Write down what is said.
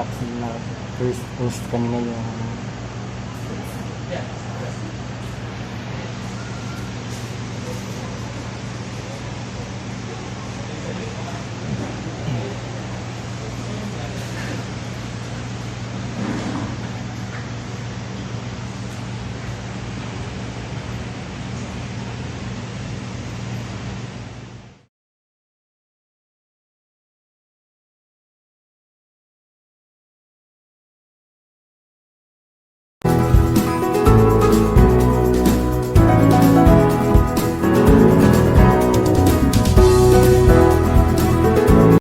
unboxing na first post kami ngayon. Thank.